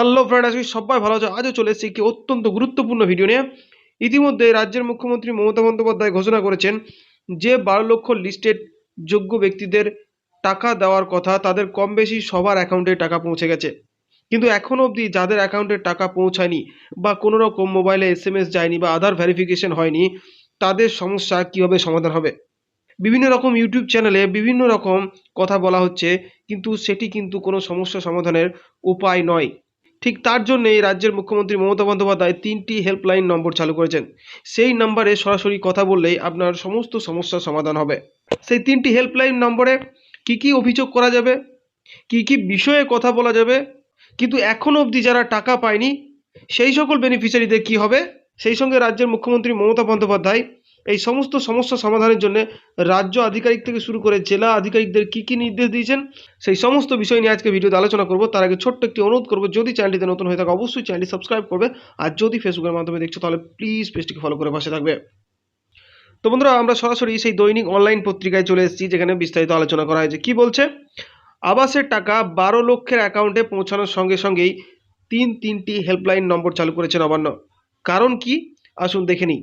Hello friend আজকে সবাই ভালো আছে? আজও চলে এসেছি একটি অত্যন্ত গুরুত্বপূর্ণ ভিডিও নিয়ে। ইতিমধ্যে রাজ্যের মুখ্যমন্ত্রী মমতা বন্দ্যোপাধ্যায় ঘোষণা করেছেন যে, বারো লক্ষ লিস্টেড যোগ্য ব্যক্তিদের টাকা দেওয়ার কথা, তাদের কম বেশি সবার অ্যাকাউন্টে টাকা পৌঁছে গেছে। কিন্তু এখনও অবধি যাদের অ্যাকাউন্টে টাকা পৌঁছায়নি বা কোনো রকম মোবাইলে এস এম এস যায়নি বা আধার ভেরিফিকেশন হয়নি, তাদের সমস্যা কীভাবে সমাধান হবে? বিভিন্ন রকম ইউটিউব চ্যানেলে বিভিন্ন রকম কথা বলা হচ্ছে, কিন্তু সেটি কিন্তু কোনো সমস্যা সমাধানের উপায় নয়। ঠিক তার জন্যই রাজ্যের মুখ্যমন্ত্রী মমতা বন্দ্যোপাধ্যায় তিনটি হেল্পলাইন নম্বর চালু করেছেন। সেই নম্বরে সরাসরি কথা বললেই আপনার সমস্ত সমস্যার সমাধান হবে। সেই তিনটি হেল্পলাইন নম্বরে কি কি অভিযোগ করা যাবে? কি কি বিষয়ে কথা বলা যাবে? কিন্তু এখনও অবধি যারা টাকা পায়নি, সেই সকল বেনিফিশিয়ারিদের কি হবে? সেই সঙ্গে রাজ্যের মুখ্যমন্ত্রী মমতা বন্দ্যোপাধ্যায় এই সমস্ত সমস্যা সমাধানের জন্য রাজ্য আধিকারিক থেকে শুরু করে জেলা আধিকারিকদের কি কি নির্দেশ দিয়েছেন, সেই সমস্ত বিষয় নিয়ে আজকে ভিডিওতে আলোচনা করব। তার আগে ছোট্ট একটি অনুরোধ করব, যদি চ্যানেলটিতে নতুন হয়ে থাকে, অবশ্যই চ্যানেলটি সাবস্ক্রাইব করবে। আর যদি ফেসবুকের মাধ্যমে দেখছ, তাহলে প্লিজ পেজটিকে ফলো করে পাশে থাকবে। তো বন্ধুরা, আমরা সরাসরি সেই দৈনিক অনলাইন পত্রিকায় চলে এসেছি, যেখানে বিস্তারিত আলোচনা করা হয়েছে। কি বলছে? আবাসের টাকা বারো লক্ষের অ্যাকাউন্টে পৌঁছানোর সঙ্গে সঙ্গেই তিন তিনটি হেল্পলাইন নম্বর চালু করেছে নবান্ন। কারণ কি? আসুন দেখে নিই।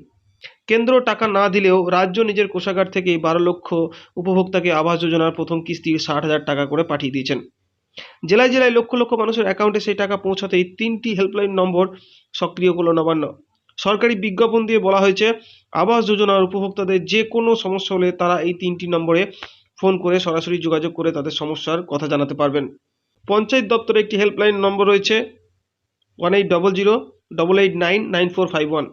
কেন্দ্র টাকা না দিলেও রাজ্য নিজের কোষাগার থেকেই বারো লক্ষ উপভোক্তাকে আবাস যোজনার প্রথম কিস্তি ষাট হাজার টাকা করে পাঠিয়ে দিয়েছেন। জেলায় জেলায় লক্ষ লক্ষ মানুষের অ্যাকাউন্টে সেই টাকা পৌঁছাতেই তিনটি হেল্পলাইন নম্বর সক্রিয় করল নবান্ন। সরকারি বিজ্ঞাপন দিয়ে বলা হয়েছে, আবাস যোজনার উপভোক্তাদের যে কোনো সমস্যা হলে তারা এই তিনটি নম্বরে ফোন করে সরাসরি যোগাযোগ করে তাদের সমস্যার কথা জানাতে পারবেন। পঞ্চায়েত দপ্তরে একটি হেল্পলাইন নম্বর রয়েছে, one eight double zero, double eight nine nine four five one.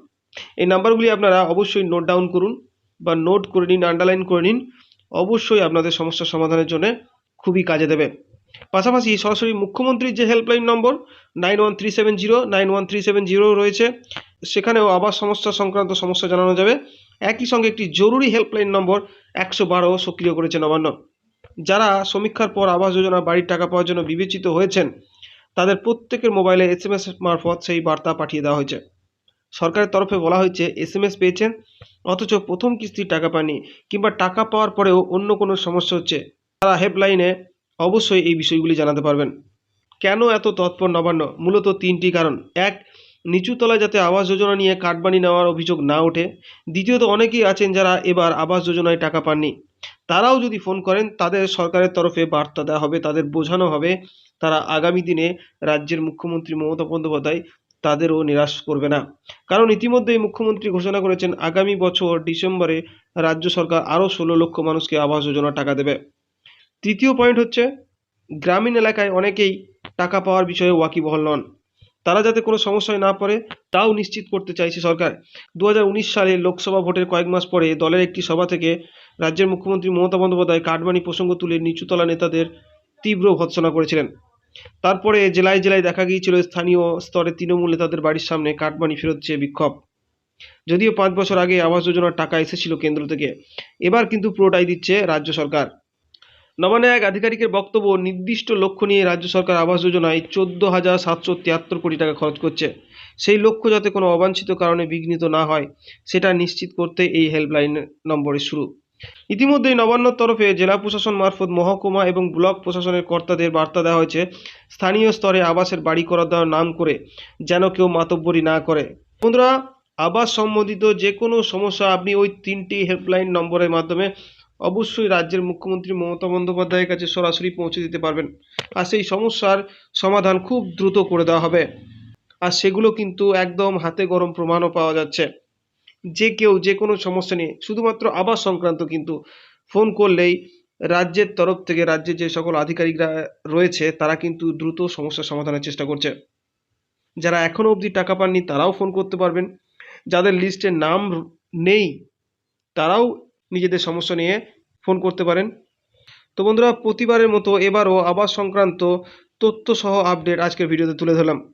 এই নাম্বারগুলি আপনারা অবশ্যই নোট ডাউন করুন বা নোট করে নিন আন্ডারলাইন করে নিন। অবশ্যই আপনাদের সমস্যা সমাধানের জন্য খুবই কাজে দেবে। পাশাপাশি সরাসরি মুখ্যমন্ত্রীর যে helpline number nine one three seven zero nine one three seven zero রয়েছে, সেখানেও আবাস সমস্যা সংক্রান্ত সমস্যা জানানো যাবে। একই সঙ্গে একটি জরুরি হেল্পলাইন নম্বর একশো বারো সক্রিয় করেছে নবান্ন। যারা সমীক্ষার পর আবাস যোজনার বাড়ির টাকা পাওয়ার জন্য বিবেচিত হয়েছেন, তাদের প্রত্যেকের মোবাইলে এস এম এস মারফত সেই বার্তা পাঠিয়ে দেওয়া হয়েছে। সরকারের তরফে বলা হয়েছে এস এম এস পেয়েছেন, অথচ প্রথম কিস্তির টাকা পাননি কিংবা টাকা পাওয়ার পরেও অন্য কোনো সমস্যা হচ্ছে। তারা হেল্পলাইনে অবশ্যই এই বিষয়গুলি জানাতে পারবেন। কেন এত তৎপর নবান্ন? মূলত তিনটি কারণ। এক নিচুতলায় যাতে আবাস যোজনা নিয়ে কাটবানি নেওয়ার অভিযোগ না ওঠে। দ্বিতীয়ত, অনেকেই আছেন যারা এবার আবাস যোজনায় টাকা পাননি। তারাও যদি ফোন করেন, তাদের সরকারের তরফে বার্তা দেওয়া হবে, তাদের বোঝানো হবে। তারা আগামী দিনে রাজ্যের মুখ্যমন্ত্রী মমতা বন্দ্যোপাধ্যায় তাদেরও নিরাশ করবে না। কারণ ইতিমধ্যেই মুখ্যমন্ত্রী ঘোষণা করেছেন, আগামী বছর ডিসেম্বরে রাজ্য সরকার আরও ষোলো লক্ষ মানুষকে আবাস যোজনা টাকা দেবে। তৃতীয় পয়েন্ট হচ্ছে, গ্রামীণ এলাকায় অনেকেই টাকা পাওয়ার বিষয়ে ওয়াকিবহল নন। তারা যাতে কোনো সমস্যায় না পড়ে, তাও নিশ্চিত করতে চাইছে সরকার। দু হাজার উনিশ সালে লোকসভা ভোটের কয়েক মাস পরে দলের একটি সভা থেকে রাজ্যের মুখ্যমন্ত্রী মমতা বন্দ্যোপাধ্যায় কাটমানি প্রসঙ্গ তুলে নিচুতলা নেতাদের তীব্র ভৎসনা করেছিলেন। তারপরে জেলায় জেলায় দেখা গিয়েছিল স্থানীয় স্তরে তৃণমূলে তাদের বাড়ির সামনে কাটমানি ফেরত চেয়ে বিক্ষোভ। যদিও পাঁচ বছর আগে আবাস যোজনার টাকা এসেছিল কেন্দ্র থেকে, এবার কিন্তু পুরোটাই দিচ্ছে রাজ্য সরকার। নবান্নে এক আধিকারিকের বক্তব্য, নির্দিষ্ট লক্ষ্য নিয়ে রাজ্য সরকার আবাস যোজনায় চোদ্দ হাজার সাতশো তিয়াত্তর কোটি টাকা খরচ করছে। সেই লক্ষ্য যাতে কোনো অবাঞ্ছিত কারণে বিঘ্নিত না হয়, সেটা নিশ্চিত করতে এই হেল্পলাইন নম্বরের শুরু। ইতিমধ্যেই নবান্নর তরফে জেলা প্রশাসন মারফত মহকুমা এবং ব্লক প্রশাসনের কর্তাদের বার্তা দেওয়া হয়েছে, স্থানীয় স্তরে আবাসের বাড়ি করা দেওয়ার নাম করে যেন কেউ মাতব্বরি না করে। বন্ধুরা, আবাস সম্বন্ধিত যে কোনো সমস্যা আপনি ওই তিনটি হেল্পলাইন নম্বরের মাধ্যমে অবশ্যই রাজ্যের মুখ্যমন্ত্রী মমতা বন্দ্যোপাধ্যায়ের কাছে সরাসরি পৌঁছে দিতে পারবেন আর সেই সমস্যার সমাধান খুব দ্রুত করে দেওয়া হবে। আর সেগুলো কিন্তু একদম হাতে গরম প্রমাণও পাওয়া যাচ্ছে। যে কেউ যে কোনো সমস্যা নিয়ে, শুধুমাত্র আবাস সংক্রান্ত কিন্তু ফোন করলেই রাজ্যের তরফ থেকে রাজ্যের যে সকল আধিকারিকরা রয়েছে, তারা কিন্তু দ্রুত সমস্যার সমাধানের চেষ্টা করছে। যারা এখনও অবধি টাকা পাননি, তারাও ফোন করতে পারবেন। যাদের লিস্টে নাম নেই, তারাও নিজেদের সমস্যা নিয়ে ফোন করতে পারেন। তো বন্ধুরা, প্রতিবারের মতো এবারও আবাস সংক্রান্ত তথ্য সহ আপডেট আজকের ভিডিওতে তুলে ধরলাম।